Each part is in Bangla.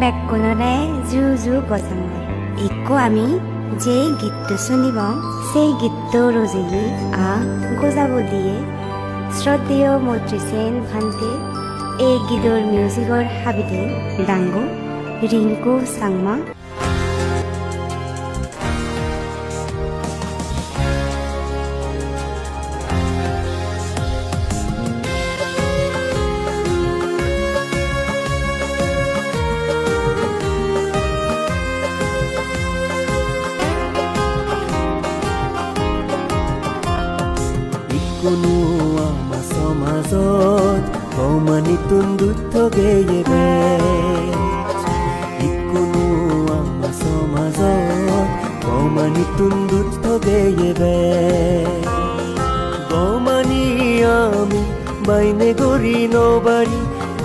বেককোণৰে জু জু বজাঙৰ একো আমি যে গীতটো শুনিব, সেই গীতটো ৰজিলি আ গজাব দিয়ে। শ্ৰদ্ধেয় মৈত্ৰীসেন ভান্তে, এই গীতৰ মিউজিকৰ হাবিতে ডাংগো ৰিংকু চাংমা যিকোনো আমাৰ সমাজত কমানি তুন্দুথগে বে যিকোনো আমাৰ সমাজত কমানি তুন্দুথগে বে গমানি আমি বাইনে গৰি নবাৰী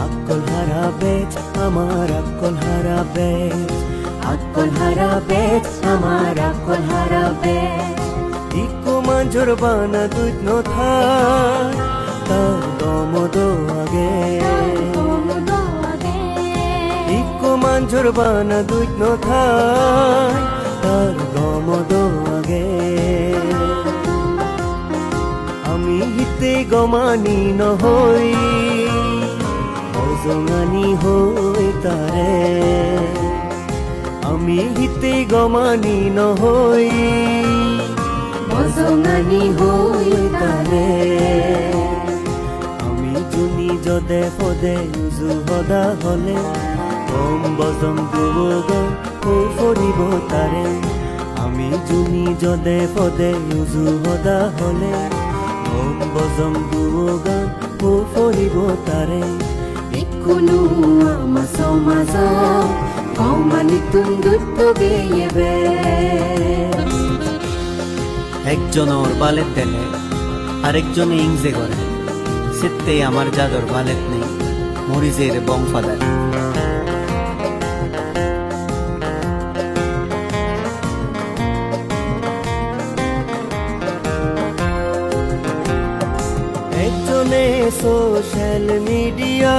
আকল হাৰা বেচ আমাৰ আকল হাৰা বেচ আকল হারা বেচ আমার আকল হারা ইকো বানা দুধ নথায় তার দমদ আগে। ইকো মাঞ্জর বানা দুধ নথায় তার দমদ আগে। আমি হিতে গমানি নহৈ অজঙানি হৈ তাৰে আমি হিতে গমানি নহৈ তাৰে আমি জুনি যদে পদে জুহদা হলে কম বজম দুবগম ফুৰিব তাৰে আমি জুনি যদে পদে জুহদা হলে কম বজম দুবগম ফুৰিব তাৰে কোনো আমাৰ সমাজত কমানি তুন্দুত্বগেয়েবে একজনের বালের দেলে আরেকজনে ইংজে করে। সেতেই আমার জাদর বালেত নেই মরিজের বংফাদার একজনে সোশ্যাল মিডিয়া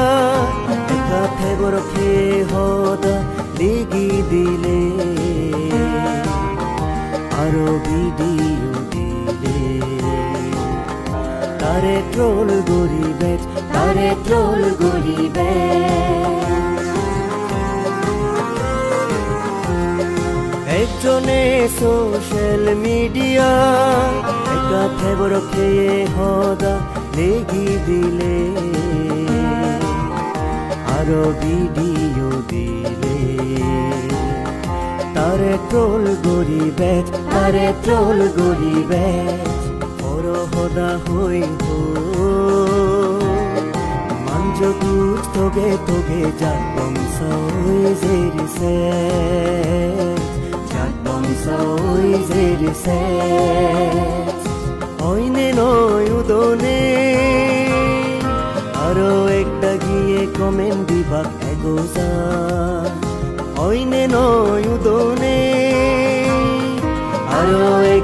একা ফেবর খে হদা লিগি দিলে। আরও ভিডিও তারে ট্রোল গরিবে তারে ট্রোল গরিবে একজনে সোশ্যাল মিডিয়া একা ফেবর খেয়ে হদা লেগি দিলে। আরও ভিডিও দিলে। তারে ট্রোল গরিবে তারে ট্রোল গরিবে হদা হো মাঞ্জ দুধ তোগে তোগে যাক বংশই জেরিছে যাক বংশই জেরিছে অইনে নয় উদনে। আরও একটা গিয়ে কমেন্ট দিবাক এগোজা। অইনে নয় উদনে।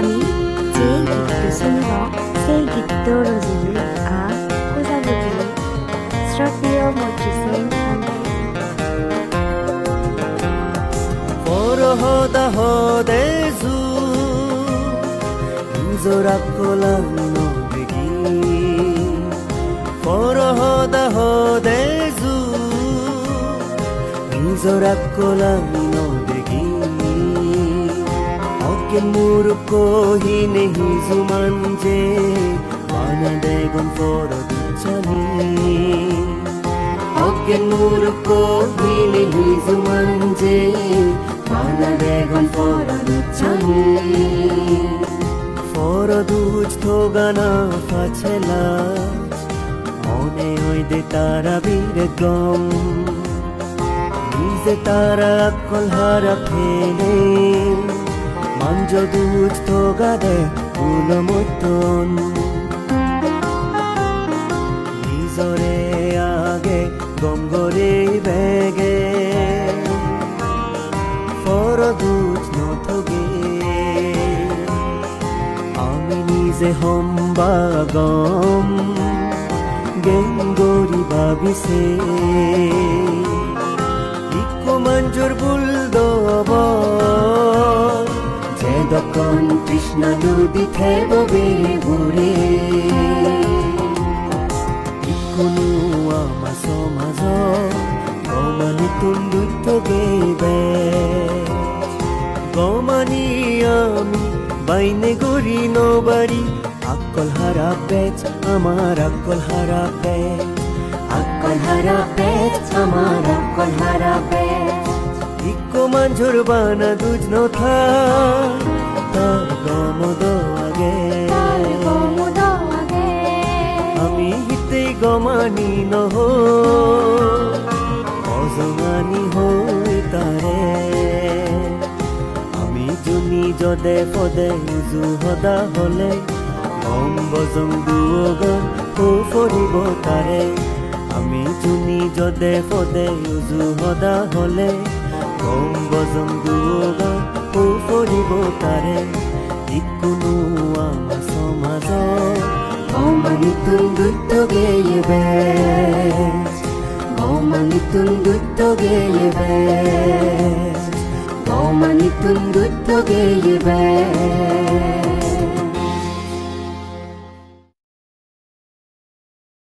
নিজে তারা গম ন ভাবি ন সন্তারা যিকোনো আমাৰ সমাজত কমানি তুন্দুত্ব গেয়েবে একো আমি যে গীতটো শুনিব সেই গীতটো ৰজিলি আ গজাব দিয়ে শ্ৰদ্ধেয় মৈত্ৰীসেন ভান্তে পরহদা হদে জু নিজরা কোলাম নবেগি পরহদা হদে জু নিজরা কোলাম নবেগি অকে মোর কহি নেহি জুমান যে পানা দেগন পর দুচানি অকে মোর কহিলে হিজু মঞ্জে পানা বেগন ফর দুচানি ফর দু থোগানা ফাছেলা মনে হয় দে তারা বীর গম নিজে তারা কলহারা ফেলে মাঞ্জ দুধ থোগা দে ফুল মতন নিজরে আগে গঙ্গরে বেগে ফর দুধ নথগে। আমি নিজে হম্বা গম গেঙ্গরি ভাবিছে মঞ্জুর বুলদব যে দকন কৃষ্ণ নদী থেববে ঘুরে কোনো আমার সমাজ গমানি তুন্দুত গেবে গমানি আমি বাইনে গরি নবারি আকল হারা পেচ, আমার আকল হারা পেচ। আকল হারা পেচ, আমার আকল হারা পেচ। ইকো মাঞ্জুর বানা দুজ নথা। তার গমদ আগে। আমি হিতে গমানি নহ। অজমানি হই তারে। আমি জুনি যদে পদে উজু সদা হলে। গম বজং দুগন ফুফৰিব তাৰে আমি জুনি যদে পদে উজু সদা হলে। গম বজং দুগন ফুফৰিব তাৰে যিকোনো আমাৰ geye best Gomani tundutto geye best Gomani tundutto geye best